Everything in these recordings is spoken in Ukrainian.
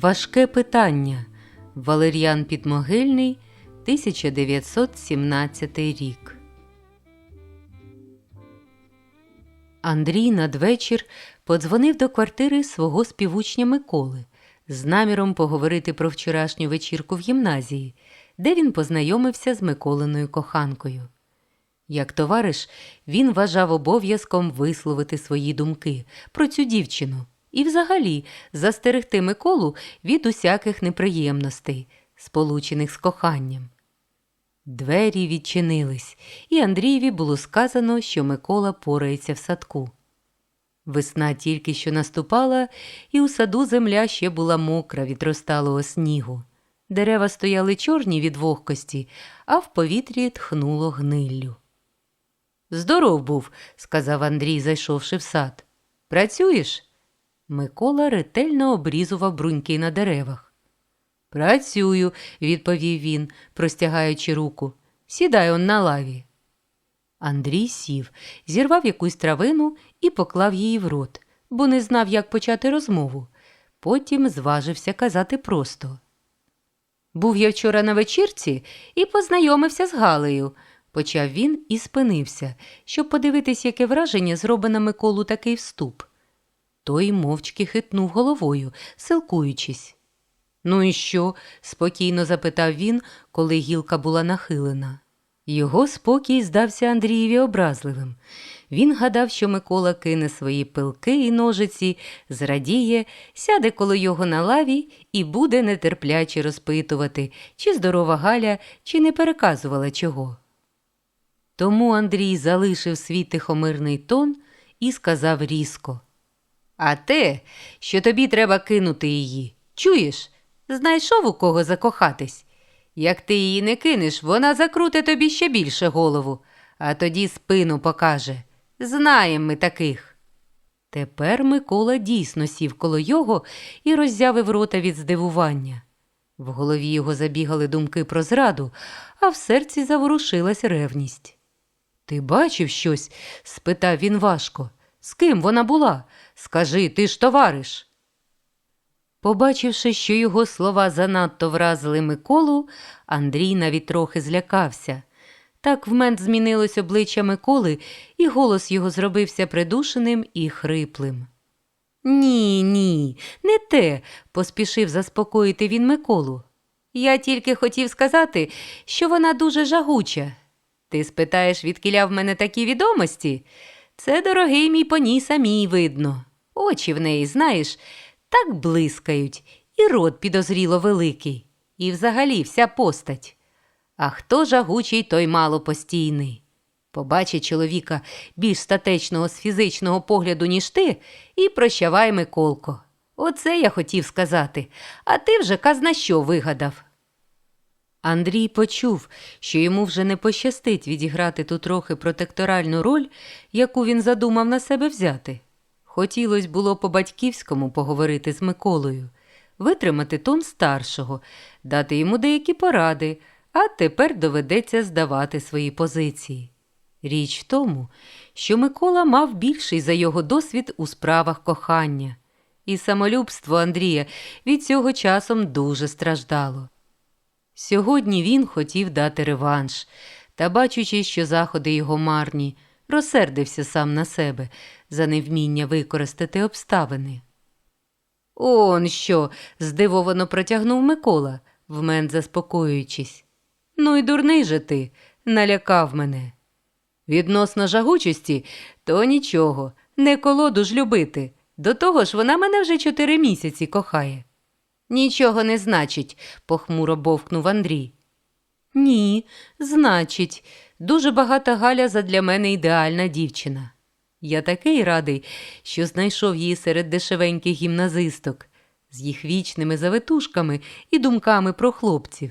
Важке питання. Валер'ян Підмогильний, 1917 рік. Андрій надвечір подзвонив до квартири свого співучня Миколи з наміром поговорити про вчорашню вечірку в гімназії, де він познайомився з Миколиною коханкою. Як товариш, він вважав обов'язком висловити свої думки про цю дівчину і, взагалі, застерегти Миколу від усяких неприємностей, сполучених з коханням. Двері відчинились, і Андрієві було сказано, що Микола порається в садку. Весна тільки що наступала, і у саду земля ще була мокра від розталого снігу. Дерева стояли чорні від вогкості, а в повітрі тхнуло гниллю. Здоров був, сказав Андрій, зайшовши в сад. Працюєш? Микола ретельно обрізував бруньки на деревах. Працюю, відповів він, простягаючи руку. Сідай он на лаві. Андрій сів, зірвав якусь травину і поклав її в рот, бо не знав, як почати розмову. Потім зважився казати просто. Був я вчора на вечірці і познайомився з Галею, почав він і спинився, щоб подивитись, яке враження зробить Миколу такий вступ. Той мовчки хитнув головою, силкуючись. Ну і що? спокійно запитав він, коли гілка була нахилена. Його спокій здався Андрієві образливим. Він гадав, що Микола кине свої пилки і ножиці, зрадіє, сяде коло його на лаві і буде нетерпляче розпитувати, чи здорова Галя, чи не переказувала чого. Тому Андрій залишив свій тихомирний тон і сказав різко. А те, що тобі треба кинути її. Чуєш? Знайшов у кого закохатись. Як ти її не кинеш, вона закруте тобі ще більше голову, а тоді спину покаже. Знаєм ми таких. Тепер Микола дійсно сів коло його і роззявив рота від здивування. В голові його забігали думки про зраду, а в серці заворушилась ревність. Ти бачив щось? спитав він важко. З ким вона була? Скажи, ти ж товариш. Побачивши, що його слова занадто вразили Миколу, Андрій навіть трохи злякався. Так вмент змінилось обличчя Миколи, і голос його зробився придушеним і хриплим. Ні, ні, не те, поспішив заспокоїти він Миколу. Я тільки хотів сказати, що вона дуже жагуча. Ти спитаєш, відкіля в мене такі відомості? Це, дорогий мій по ній самій видно. Очі в неї, знаєш, так блискають, і рот підозріло великий, і взагалі вся постать. А хто жагучий, той малопостійний. Побачить чоловіка більш статечного з фізичного погляду, ніж ти, і прощавай, Миколко. Оце я хотів сказати, а ти вже казна що вигадав. Андрій почув, що йому вже не пощастить відіграти ту трохи протекторальну роль, яку він задумав на себе взяти. Хотілося було по-батьківському поговорити з Миколою, витримати тон старшого, дати йому деякі поради, а тепер доведеться здавати свої позиції. Річ в тому, що Микола мав більший за його досвід у справах кохання, і самолюбство Андрія від цього часом дуже страждало. Сьогодні він хотів дати реванш, та, бачучи, що заходи його марні, розсердився сам на себе за невміння використати обставини. Он що? здивовано протягнув Микола, вмент заспокоюючись. Ну й дурний же ти, налякав мене. Відносно жагучості, то нічого, не колоду ж любити. До того ж, вона мене вже чотири місяці кохає. Нічого не значить, похмуро бовкнув Андрій. Ні, значить, дуже багата Галя задля мене ідеальна дівчина. Я такий радий, що знайшов її серед дешевеньких гімназисток, з їх вічними завитушками і думками про хлопців.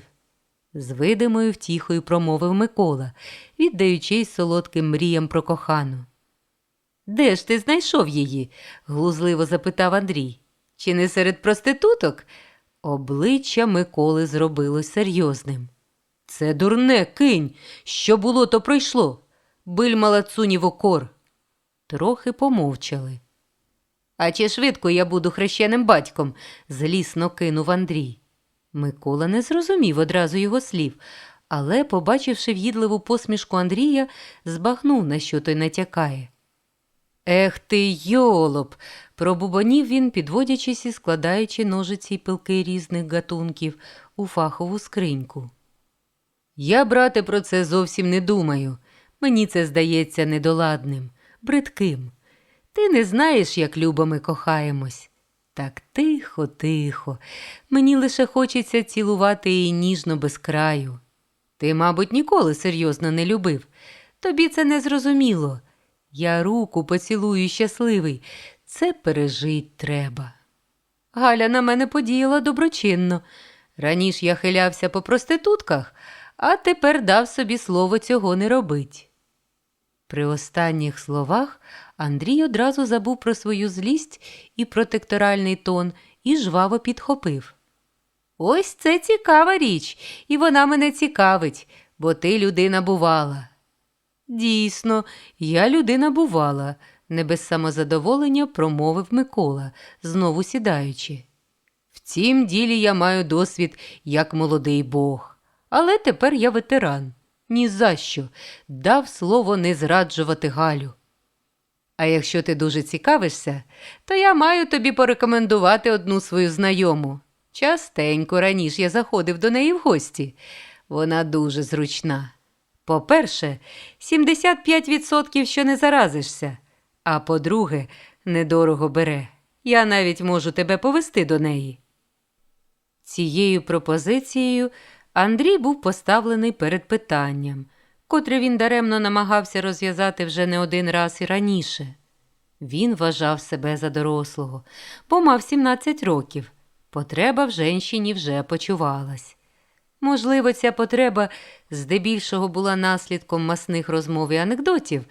З видимою втіхою промовив Микола, віддаючись солодким мріям про кохану. Де ж ти знайшов її? глузливо запитав Андрій. Чи не серед проституток? Обличчя Миколи зробилось серйозним. Це дурне, кинь. Що було, то пройшло. Биль малацунів окор. Трохи помовчали. А чи швидко я буду хрещеним батьком? злісно кинув Андрій. Микола не зрозумів одразу його слів, але, побачивши в'їдливу посмішку Андрія, збагнув, на що той натякає. Ех ти, йолоп. пробубонів він, підводячись і складаючи ножиці й пилки різних гатунків у фахову скриньку. Я, брате, про це зовсім не думаю. Мені це здається недоладним, бридким. Ти не знаєш, як любо ми кохаємось. Так тихо, тихо. Мені лише хочеться цілувати її ніжно без краю. Ти, мабуть, ніколи серйозно не любив. Тобі це не зрозуміло. Я руку поцілую щасливий. Це пережить треба. Галя на мене подіяла доброчинно. Раніше я хилявся по проститутках, а тепер дав собі слово цього не робить. При останніх словах Андрій одразу забув про свою злість і протекторальний тон і жваво підхопив. Ось це цікава річ, і вона мене цікавить, бо ти людина бувала. Дійсно, я людина бувала, не без самозадоволення промовив Микола, знову сідаючи. В цім ділі я маю досвід як молодий бог, але тепер я ветеран. Ні за що. дав слово не зраджувати Галю. А якщо ти дуже цікавишся, то я маю тобі порекомендувати одну свою знайому. Частенько раніше я заходив до неї в гості. Вона дуже зручна. По-перше, 75% що не заразишся, а по-друге, недорого бере. Я навіть можу тебе повести до неї. Цією пропозицією Андрій був поставлений перед питанням, котре він даремно намагався розв'язати вже не один раз і раніше. Він вважав себе за дорослого, бо мав 17 років. Потреба в женщині вже почувалась. Можливо, ця потреба здебільшого була наслідком масних розмов і анекдотів,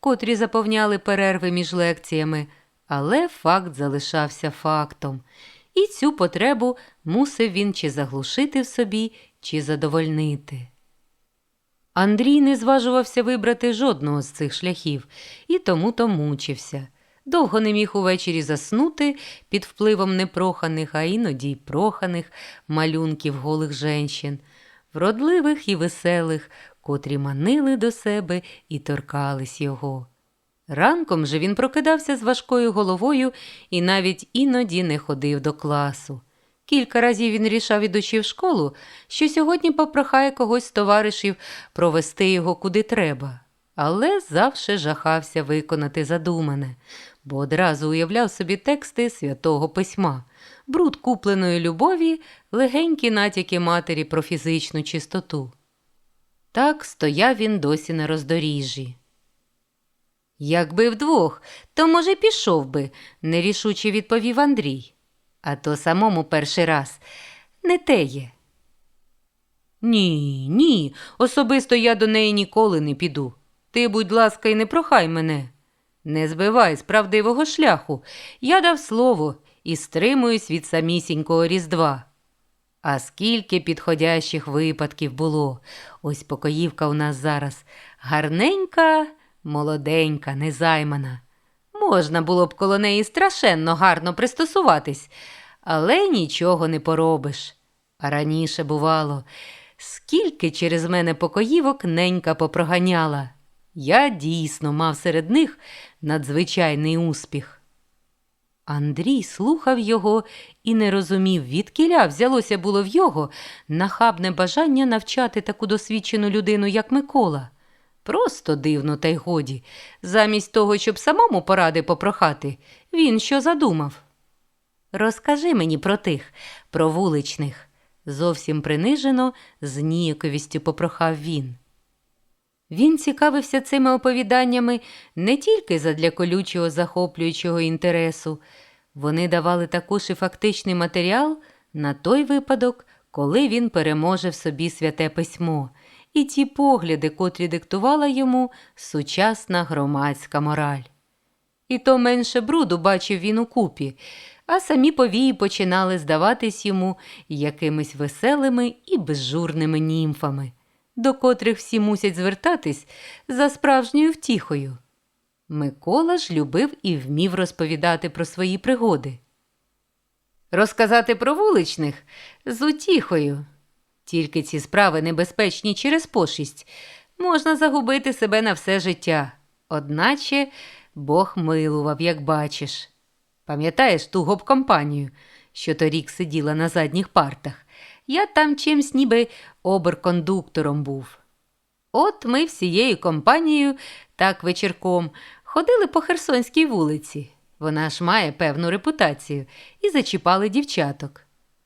котрі заповняли перерви між лекціями, але факт залишався фактом, і цю потребу мусив він чи заглушити в собі, чи задовольнити. Андрій не зважувався вибрати жодного з цих шляхів і тому то мучився. Довго не міг увечері заснути під впливом непроханих, а іноді й проханих малюнків голих женщин, вродливих і веселих, котрі манили до себе і торкались його. Ранком же він прокидався з важкою головою і навіть іноді не ходив до класу. Кілька разів він рішав, ідучи в школу, що сьогодні попрохає когось з товаришів провести його куди треба, але завше жахався виконати задумане, бо одразу уявляв собі тексти святого письма, бруд купленої любові, легенькі натяки матері про фізичну чистоту. Так стояв він досі на роздоріжжі. Якби вдвох, то, може, пішов би, нерішуче відповів Андрій. А то самому перший раз не те є. Ні, ні, особисто я до неї ніколи не піду. Ти, будь ласка, і не прохай мене. Не збивай з правдивого шляху. Я дав слово і стримуюсь від самісінького Різдва. А скільки підходящих випадків було. Ось покоївка у нас зараз гарненька, молоденька, незаймана. Можна було б коло неї страшенно гарно пристосуватись, але нічого не поробиш. Раніше, бувало, скільки через мене покоївок ненька попроганяла. Я дійсно мав серед них надзвичайний успіх. Андрій слухав його і не розумів, відкіля взялося було в його нахабне бажання навчати таку досвідчену людину, як Микола. Просто дивно, та й годі. Замість того, щоб самому поради попрохати, він що задумав. Розкажи мені про тих, про вуличних, зовсім принижено, з ніяковістю попрохав він. Він цікавився цими оповіданнями не тільки задля колючого захоплюючого інтересу, вони давали також і фактичний матеріал на той випадок, коли він переможе в собі святе письмо, і ті погляди, котрі диктувала йому сучасна громадська мораль. І то менше бруду бачив він у купі, а самі повії починали здаватись йому якимись веселими і безжурними німфами, до котрих всі мусять звертатись за справжньою втіхою. Микола ж любив і вмів розповідати про свої пригоди. Розказати про вуличних з утіхою. Тільки ці справи небезпечні через пошість. Можна загубити себе на все життя. Одначе Бог милував, як бачиш. Пам'ятаєш ту гоп-компанію, що торік сиділа на задніх партах? Я там чимсь ніби оберкондуктором був. От ми всією компанією, так вечірком, ходили по Херсонській вулиці. Вона ж має певну репутацію, і зачіпали дівчаток.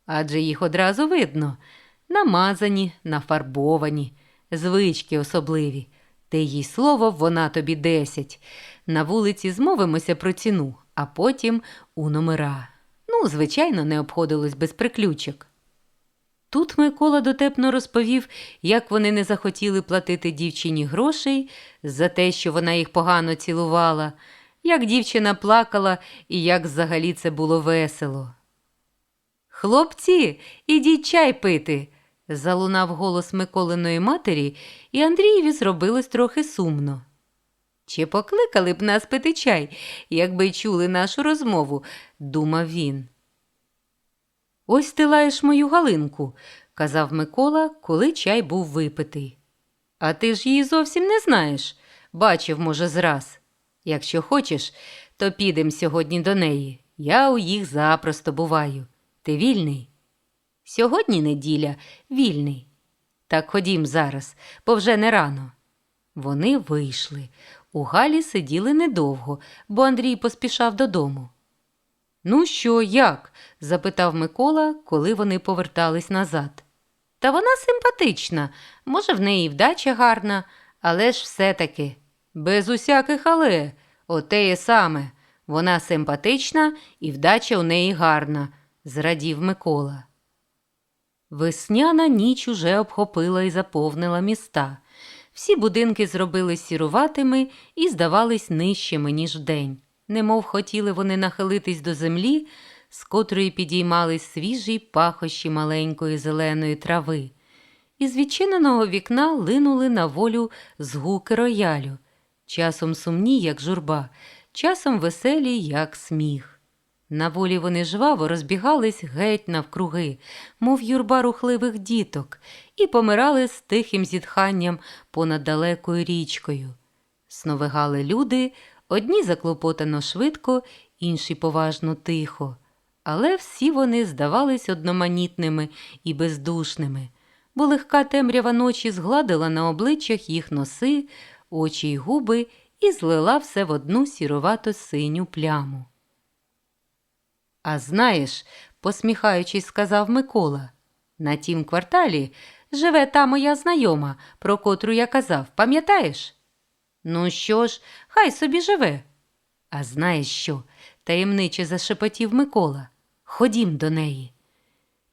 Адже їх одразу видно намазані, нафарбовані, звички особливі. Те їй слово, вона тобі десять. На вулиці змовимося про ціну, а потім у номера. Ну, звичайно, не обходилось без приключок. Тут Микола дотепно розповів, як вони не захотіли платити дівчині грошей за те, що вона їх погано цілувала, як дівчина плакала і як взагалі це було весело. Хлопці, ідіть чай пити. Залунав голос Миколиної матері, і Андрієві зробилось трохи сумно. Чи покликали б нас пити чай, якби чули нашу розмову, думав він. Ось ти лаєш мою галинку, казав Микола, коли чай був випитий. А ти ж її зовсім не знаєш. Бачив, може, зраз. Якщо хочеш, то підем сьогодні до неї. Я у їх запросто буваю. Ти вільний? Сьогодні неділя, вільний. Так ходім зараз, бо вже не рано. Вони вийшли. У Галі сиділи недовго, бо Андрій поспішав додому. Ну що, як? запитав Микола, коли вони повертались назад. Та вона симпатична, може, в неї вдача гарна, але ж все-таки. Без усяких але, отеє саме. Вона симпатична і вдача у неї гарна, зрадів Микола. Весняна ніч уже обхопила і заповнила міста. Всі будинки зробили сіруватими і здавались нижчими, ніж вдень, немов хотіли вони нахилитись до землі, з котрої підіймались свіжі пахощі маленької зеленої трави. Із відчиненого вікна линули на волю згуки роялю, часом сумні, як журба, часом веселі, як сміх. На волі вони жваво розбігались геть навкруги, мов юрба рухливих діток, і помирали з тихим зітханням понад далекою річкою. Сновигали люди, одні заклопотано швидко, інші поважно тихо, але всі вони здавались одноманітними і бездушними, бо легка темрява ночі згладила на обличчях їх носи, очі й губи і злила все в одну сірувато синю пляму. А знаєш, посміхаючись, сказав Микола, на тім кварталі живе та моя знайома, про котру я казав, пам'ятаєш? Ну що ж, хай собі живе. А знаєш що? таємниче зашепотів Микола. Ходім до неї.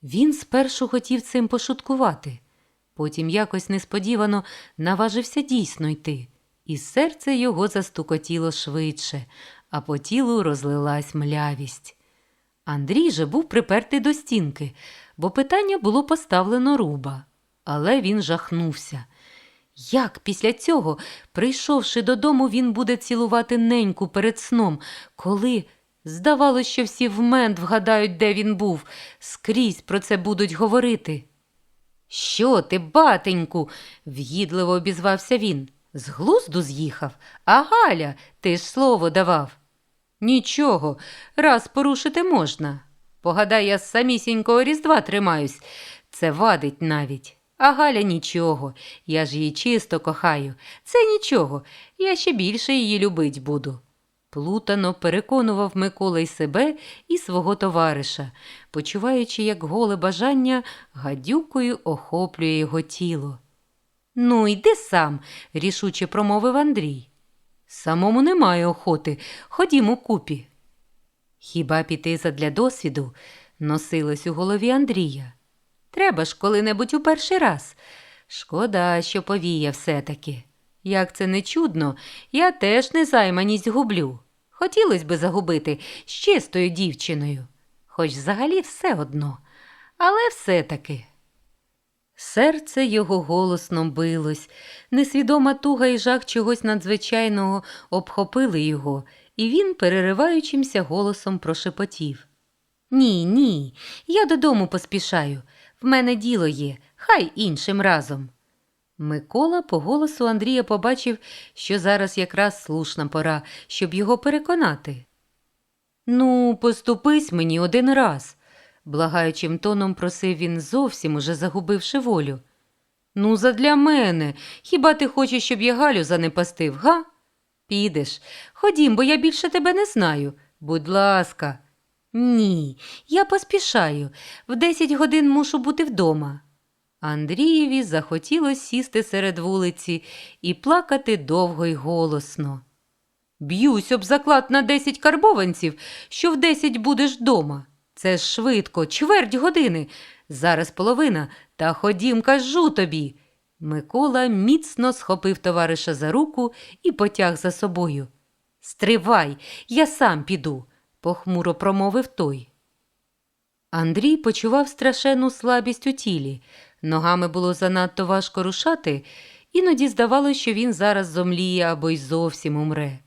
Він спершу хотів цим пошуткувати, потім якось несподівано наважився дійсно йти, і серце його застукотіло швидше, а по тілу розлилась млявість. Андрій же був припертий до стінки, бо питання було поставлено руба, але він жахнувся. Як після цього, прийшовши додому, він буде цілувати неньку перед сном, коли здавалося, що всі в мент вгадають, де він був, скрізь про це будуть говорити. Що ти, батеньку? в'їдливо обізвався він. З глузду з'їхав, а Галя, ти ж слово давав. Нічого, раз порушити можна. Погадай, я з самісінького різдва тримаюсь. Це вадить навіть. А Галя нічого. Я ж її чисто кохаю. Це нічого. Я ще більше її любить буду. Плутано переконував Микола й себе і свого товариша, почуваючи, як голе бажання гадюкою охоплює його тіло. Ну, йди сам, рішуче промовив Андрій. Самому немає охоти, ходімо купі. Хіба піти задля досвіду носилось у голові Андрія. Треба ж коли-небудь у перший раз. Шкода, що повіє все-таки. Як це не чудно, я теж незайманість гублю. Хотілося би загубити з чистою дівчиною, хоч взагалі все одно, але все-таки. Серце його голосно билось, несвідома туга і жах чогось надзвичайного обхопили його, і він, перериваючимся голосом, прошепотів. Ні, ні, я додому поспішаю. В мене діло є, хай іншим разом. Микола по голосу Андрія побачив, що зараз якраз слушна пора, щоб його переконати. Ну, поступись мені один раз, благаючим тоном просив він зовсім уже загубивши волю. Ну, задля мене. Хіба ти хочеш, щоб я Галю занепастив, га? Підеш. Ходім, бо я більше тебе не знаю. Будь ласка. Ні, я поспішаю. В десять годин мушу бути вдома. Андрієві захотілось сісти серед вулиці і плакати довго й голосно. Б'юсь об заклад на десять карбованців, що в десять будеш вдома. Це ж швидко, чверть години. Зараз половина, та ходім, кажу тобі. Микола міцно схопив товариша за руку і потяг за собою. Стривай, я сам піду, похмуро промовив той. Андрій почував страшенну слабість у тілі. Ногами було занадто важко рушати, іноді здавалося, що він зараз зомліє або й зовсім умре.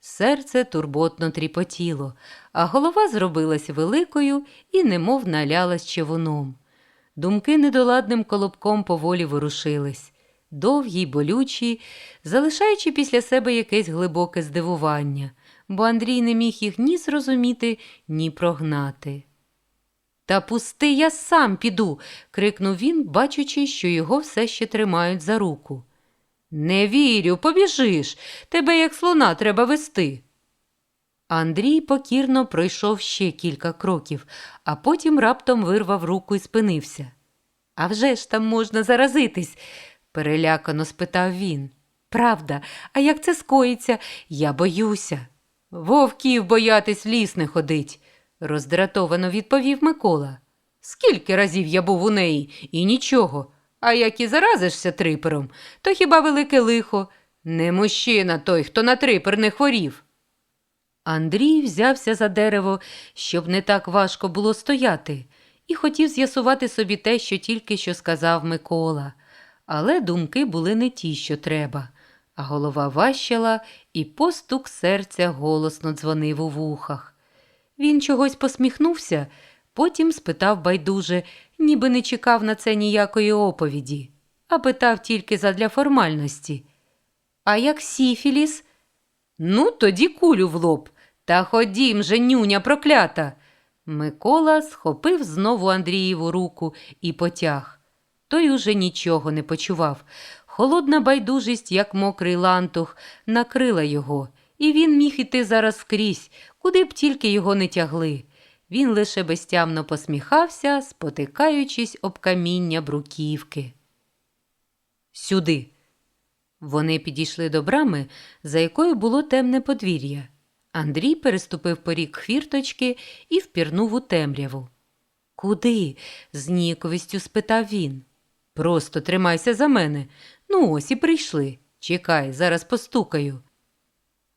Серце турботно тріпотіло, а голова зробилась великою і немов налялась човуном. Думки недоладним колобком поволі ворушились, довгі й болючі, залишаючи після себе якесь глибоке здивування, бо Андрій не міг їх ні зрозуміти, ні прогнати. Та пусти, я сам піду. крикнув він, бачучи, що його все ще тримають за руку. Не вірю, побіжиш. Тебе, як слона, треба вести. Андрій покірно пройшов ще кілька кроків, а потім раптом вирвав руку і спинився. «А вже ж там можна заразитись? перелякано спитав він. Правда, а як це скоїться? Я боюся. Вовків боятись ліс не ходить, роздратовано відповів Микола. Скільки разів я був у неї і нічого. А як і заразишся трипером, то хіба велике лихо? Не мужчина той, хто на трипер не хворів. Андрій взявся за дерево, щоб не так важко було стояти, і хотів з'ясувати собі те, що тільки що сказав Микола. Але думки були не ті, що треба, а голова важчала, і постук серця голосно дзвонив у вухах. Він чогось посміхнувся, потім спитав байдуже, ніби не чекав на це ніякої оповіді, а питав тільки задля формальності. А як Сіфіліс? Ну, тоді кулю в лоб. Та ходім же, нюня проклята. Микола схопив знову Андрієву руку і потяг. Той уже нічого не почував. Холодна байдужість, як мокрий лантух, накрила його, і він міг іти зараз скрізь, куди б тільки його не тягли. Він лише безтямно посміхався, спотикаючись об каміння бруківки. Сюди. Вони підійшли до брами, за якою було темне подвір'я. Андрій переступив поріг хвірточки і впірнув у темряву. Куди? з ніяковістю спитав він. Просто тримайся за мене. Ну, ось і прийшли. Чекай, зараз постукаю.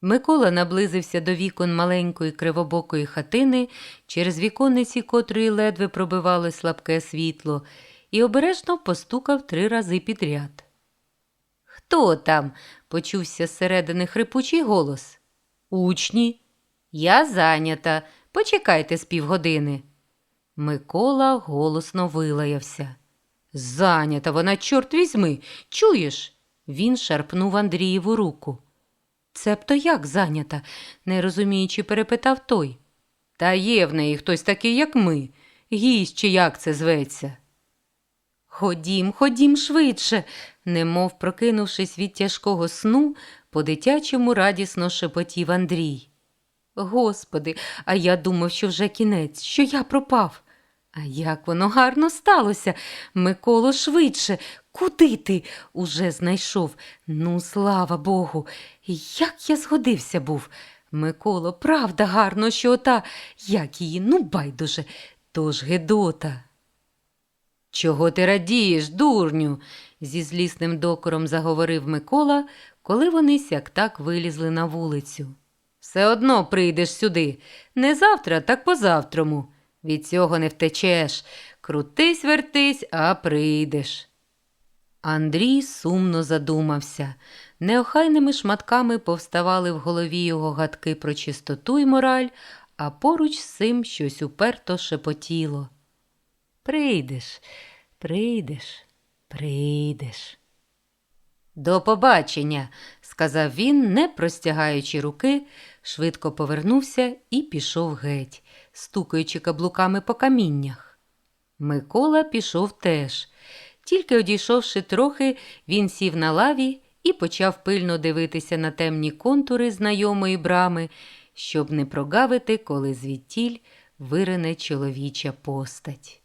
Микола наблизився до вікон маленької кривобокої хатини, через віконниці котрої ледве пробивало слабке світло, і обережно постукав три рази підряд. Хто там? почувся зсередини хрипучий голос. Учні. Я зайнята. Почекайте з півгодини. Микола голосно вилаявся. Зайнята вона, чорт візьми, чуєш? Він шарпнув Андрієву руку. Цебто як зайнята? не розуміючи, перепитав той. Та є в неї хтось такий, як ми, гість чи як це зветься. Ходім, ходім швидше, немов прокинувшись від тяжкого сну, по дитячому радісно шепотів Андрій. Господи, а я думав, що вже кінець, що я пропав. А як воно гарно сталося. Миколо, швидше. Куди ти? Уже знайшов. Ну, слава Богу. Як я згодився був. Миколо, правда гарно, що ота, як її, ну, байдуже, тож Гедота. Чого ти радієш, дурню? зі злісним докором заговорив Микола, коли вони сяк так вилізли на вулицю. Все одно прийдеш сюди. Не завтра, так позавтрому. Від цього не втечеш. Крутись, вертись, а прийдеш. Андрій сумно задумався. Неохайними шматками повставали в голові його гадки про чистоту й мораль, а поруч з цим щось уперто шепотіло. Прийдеш, прийдеш, прийдеш. До побачення, сказав він, не простягаючи руки, швидко повернувся і пішов геть, стукаючи каблуками по каміннях. Микола пішов теж. Тільки одійшовши трохи, він сів на лаві і почав пильно дивитися на темні контури знайомої брами, щоб не прогавити, коли звідтіль вирине чоловіча постать.